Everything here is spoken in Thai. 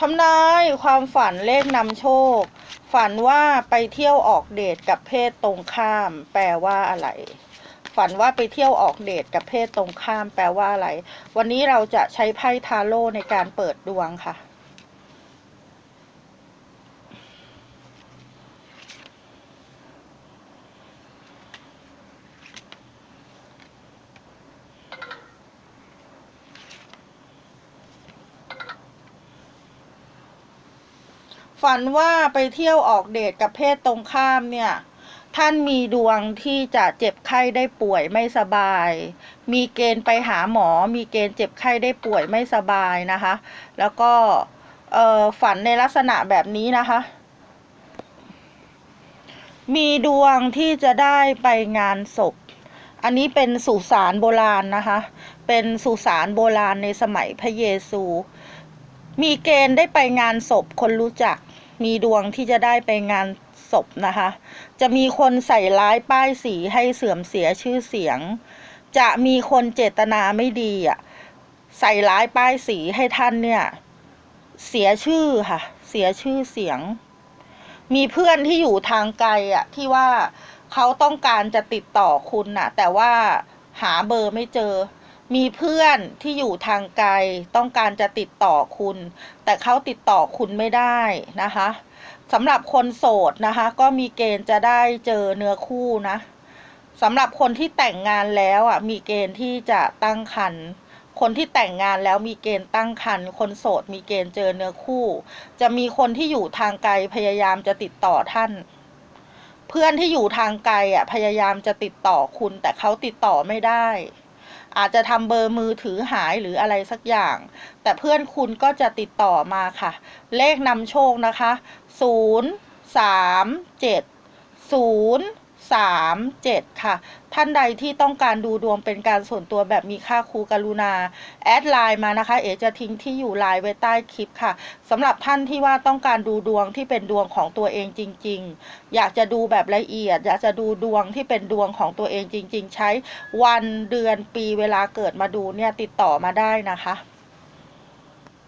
ทำนายความฝันเลขนำโชค ฝันว่าไปเที่ยวออกเดทกับเพศตรงข้าม แปลว่าอะไร ฝันว่าไปเที่ยวออกเดทกับเพศตรงข้าม แปลว่าอะไร วันนี้เราจะใช้ไพ่ทาโร่ในการเปิดดวงค่ะ ฝันว่าไปเที่ยวออกเดทกับเพศตรงข้ามเนี่ย ท่านมีดวงที่จะเจ็บไข้ได้ป่วยไม่สบาย มีเกณฑ์ไปหาหมอ มีเกณฑ์เจ็บไข้ได้ป่วยไม่สบายนะคะ แล้วก็เออฝันในลักษณะแบบนี้นะคะ มีดวงที่จะได้ไปงานศพ อันนี้เป็นสุสานโบราณนะคะ เป็นสุสานโบราณในสมัยพระเยซู มีเกณฑ์ได้ไปงานศพคนรู้จัก มีดวงที่จะได้ไปงานศพนะคะ จะมีคนใส่ร้ายป้ายสีให้เสื่อมเสียชื่อเสียง จะมีคนเจตนาไม่ดีอะใส่ร้ายป้ายสีให้ท่านเนี่ย เสียชื่อค่ะ เสียชื่อเสียง มีเพื่อนที่อยู่ทางไกลอะ ที่ว่าเขาต้องการจะติดต่อคุณน่ะ แต่ว่าหาเบอร์ไม่เจอ มีเพื่อนที่อยู่ทางไกลต้องการจะติดต่อคุณ แต่เขาติดต่อคุณไม่ได้นะคะสำหรับคนโสดนะคะ ก็มีเกณฑ์จะได้เจอเนื้อคู่นะสำหรับคนที่แต่งงานแล้วอะมีเกณฑ์ที่จะตั้งครรภ์คนที่แต่งงานแล้วมีเกณฑ์ตั้งครรภ์คนโสดมีเกณฑ์เจอเนื้อคู่ จะมีคนที่อยู่ทางไกลพยายามจะติดต่อท่าน เพื่อนที่อยู่ทางไกลอะพยายามจะติดต่อคุณแต่เขาติดต่อไม่ได้ อาจจะทำเบอร์มือถือหายหรืออะไรสักอย่าง แต่เพื่อนคุณก็จะติดต่อมาค่ะ เลขนำโชคนะคะ 0370ามเจ็ดศูนย์สามเจ็ดค่ะ ท่านใดที่ต้องการดูดวงเป็นการส่วนตัวแบบมีค่าครูกรุณา แอดไลน์มานะคะ เอจะทิ้งที่อยู่ไลน์ไว้ใต้คลิปค่ะสำหรับท่านที่ว่าต้องการดูดวงที่เป็นดวงของตัวเองจริง ๆ อยากจะดูแบบละเอียด อยากจะดูดวงที่เป็นดวงของตัวเองจริง ๆ ใช้วันเดือนปีเวลาเกิดมาดูเนี่ยติดต่อมาได้นะคะ